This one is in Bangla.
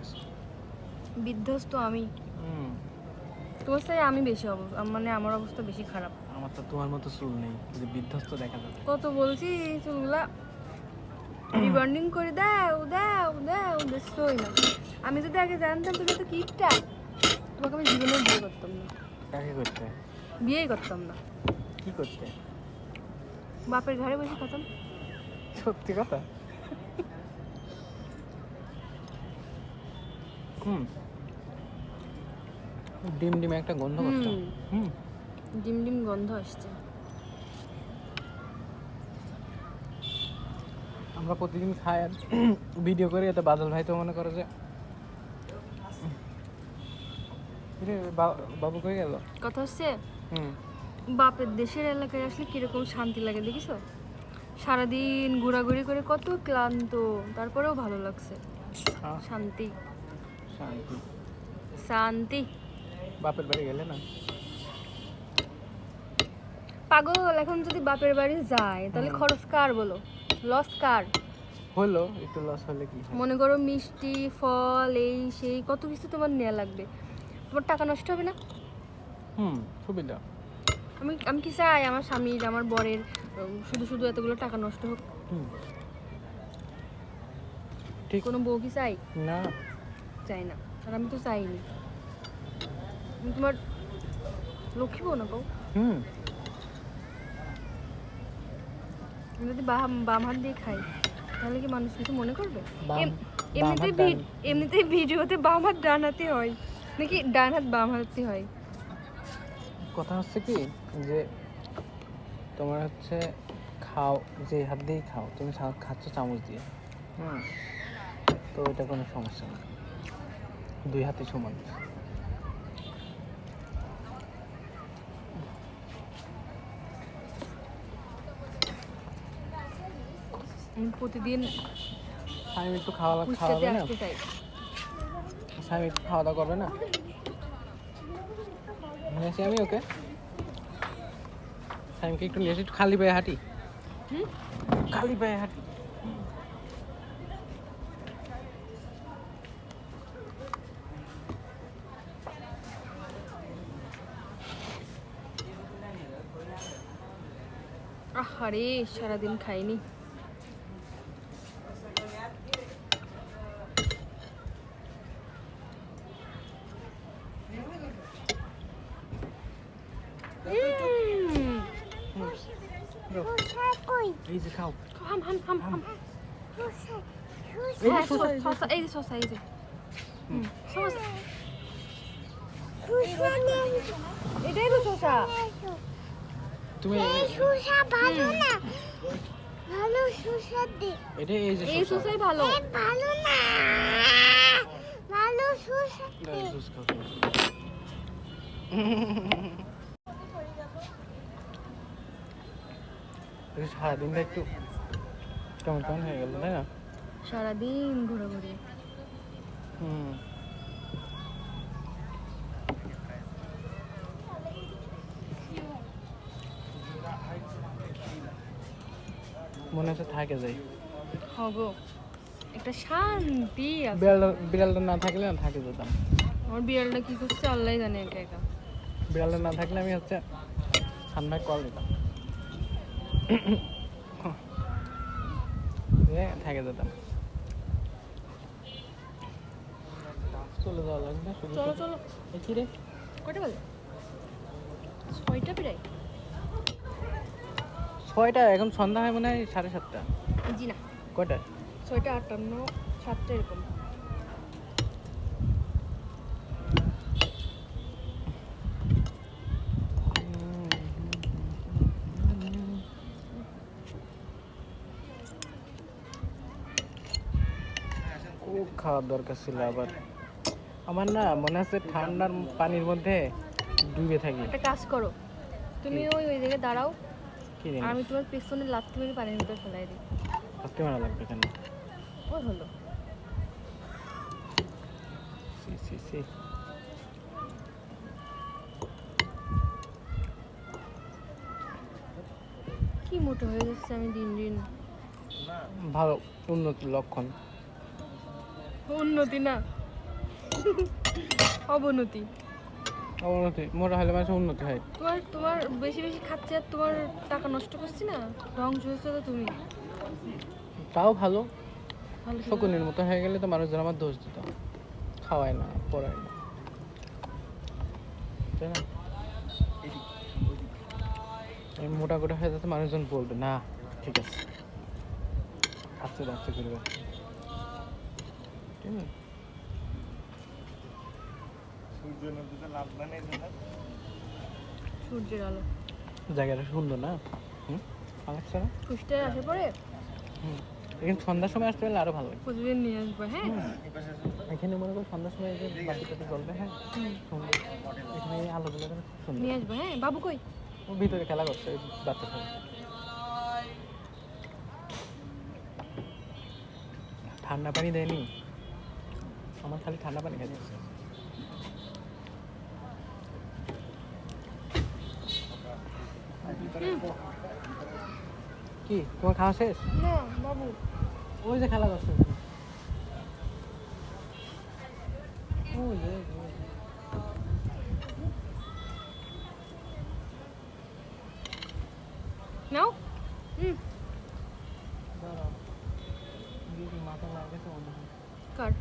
গেছো। বিধ্বস্ত আমি। তোমার সাথে আমি বেশি অব মানে আমার অবস্থা বেশি খারাপ। আমার তো তোমার মতো চুল নেই যে বিধ্বস্ত দেখা যাবে কত বলছি চুলগুলা? রিবন্ডিং করে দাও দাও দাও দেখছোই না। আমি যদি আগে জানতাম তুমি তো কিপটা। তোমাকে আমি জীবনে বিয়ে করতাম না। কাকে করতে? বিয়েই করতাম না। কি করতে? বাপের ঘরে বসে খেতাম সত্যি কথা? হুম। ডিম ডিম একটা গন্ধ করতো হুম। ডিম ডিম গন্ধ আসছে। আমরা প্রতিদিন খাই আর ভিডিও করি এতে বাদল ভাই তো মনে করে যে বাবু কই গেল? কথা হচ্ছে হুম। বাপের দেশের এলাকায় আসলে কীরকম শান্তি লাগে দেখিছো সারাদিন ঘোরাঘুরি করে কত ক্লান্ত তারপরেও ভালো লাগছে। শান্তি। শান্তি। শান্তি। বাপের বাড়ি গেলে না? পাগল এখন যদি বাপের বাড়ি যায় তাহলে খরচ কার বলো? লস কার? হলো একটু লস হলে কি মনে করো মিষ্টি ফল এই সেই কত কিছু তোমার নেওয়া লাগবে। তোমার টাকা নষ্ট হবে না? হুম সুবিধা। আমি আমি কি চাই? আমার স্বামীর আমার বরের শুধু শুধু এতগুলো টাকা নষ্ট হোক। হুম। ঠিক কোনো বউ কি চাই? না। চাই না। আর আমি তো চাইনি। তোমার লক্ষ্মী বউ না বউ? হুম। আমি যদি বাম বাম হাত দিয়ে খাই তাহলে কি মানুষ কিছু মনে করবে? বাম- এম- বাম হাত এমনিতেই ডান- এমনিতেই ভিডিওতে বাম হাত ডান হাতে হয়। নাকি ডান হাত বাম হাতে হয়? কথা হচ্ছে কি যে তোমার হচ্ছে খাও যে হাত দিয়েই খাও তুমি খাচ্ছ চামচ দিয়ে। হুম। তো এটা কোনো সমস্যা না। দুই হাতে সমান। প্রতিদিন স্বামী একটু খাওয়া খাওয়াবে ফুচকাতে না? স্বামী একটু খাওয়া দাওয়া করবে না? নিয়ে আসি আমি ওকে। স্বামীকে একটু নিয়ে আসি একটু খালি পায়ে হাঁটি। হুম? খালি পায়ে হাঁটি আহারে সারাদিন খাইনি উম, এই যে খাও হাম হাম হাম হাম এই যে হ্যাঁ, শসা, শ- এই যে- শসা এই যে শসা এই যে হুম, শসা। এটাই তো শসা। তুমি সুসা ভালো না। ভালো সুসা দি। এটা এই যে এই শসা। শসাই ভালো। ভালো না। ভালো সুসা। এই সারাদিনটা একটু কেমন কেমন হয়ে গেল তাই না? সারাদিন ঘোরাঘুরি। মনে হচ্ছে থাকে যাই। হগো একটা শান্তি আছে। বিড়ালটা বিড়ালটা না থাকলে না থাকে যেতাম। আমার বিড়ালটা কি করছে আল্লাহ জানে একা একা বিড়ালটা না থাকলে আমি হচ্ছে ঠান্ডায় কল দিতাম। থাকে যেতাম। চলে যাওয়া লাগবে চলো চলো। কি রে? কটা বাজে? ছয়টা প্রায়। ছয়টা এখন সন্ধ্যা হয় মনে হয় সাড়ে সাতটা। জি না। কয়টা? ছয়টা আটান্ন সাতটা এরকম। খুব খাওয়ার দরকার ছিল আবার। আমার না মনে হচ্ছে ঠান্ডার পানির মধ্যে ডুবে থাকি। একটা কাজ করো। তুমি ওই ওই জায়গায় দাঁড়াও। আমি তোমার পেছনে লাথি মেরে পানির ভিতরে ফেলাই দিই। হাতে মারা লাগবে কেন ওই হলো। সি সি সি। কি মোটো হয়ে যাচ্ছে আমি দিন দিন। ভালো উন্নতির লক্ষণ। উন্নতি না। অবনতি। অবনতি মোটা হলে মানুষের উন্নতি হয়। তোমার তোমার বেশি বেশি খাচ্ছে আর তোমার টাকা নষ্ট করছি না? ধ্বংস হচ্ছে তো তুমি। তাও ভালো। শকুনের মতো হয়ে গেলে তো মানুষজন আমার দোষ দিত। খাওয়ায় না পড়ায় না। তাই না? আমি মোটা গোটা হয়ে যাতে মানুষজন বলবে না ঠিক আছে। আস্তে আস্তে করবে ঠিক আছে? সূর্যের আলো। জায়গাটা সুন্দর না? হুম? ভালো লাগছে না? কুষ্টায় আসে পরে সন্ধ্যার সময় আসতে পারলে আরও ভালো প্রতিদিন নিয়ে আসব হ্যাঁ? এখানে মনে করো সন্ধ্যার সময় যে বাতি টাতি জ্বলবে হ্যাঁ? এখানে খুব সুন্দর। নিয়ে আসব হ্যাঁ? বাবু কই? ও ভিতরে খেলা করছে বাচ্চা ঠান্ডা পানি দেয়নি? আমার খালি ঠান্ডা পানি খাইতে ইচ্ছে করছে। কি তোমার খাওয়া শেষ? না বাবু। ওই যে খেলা করছে। ওই যে, নাও। হুম। কার?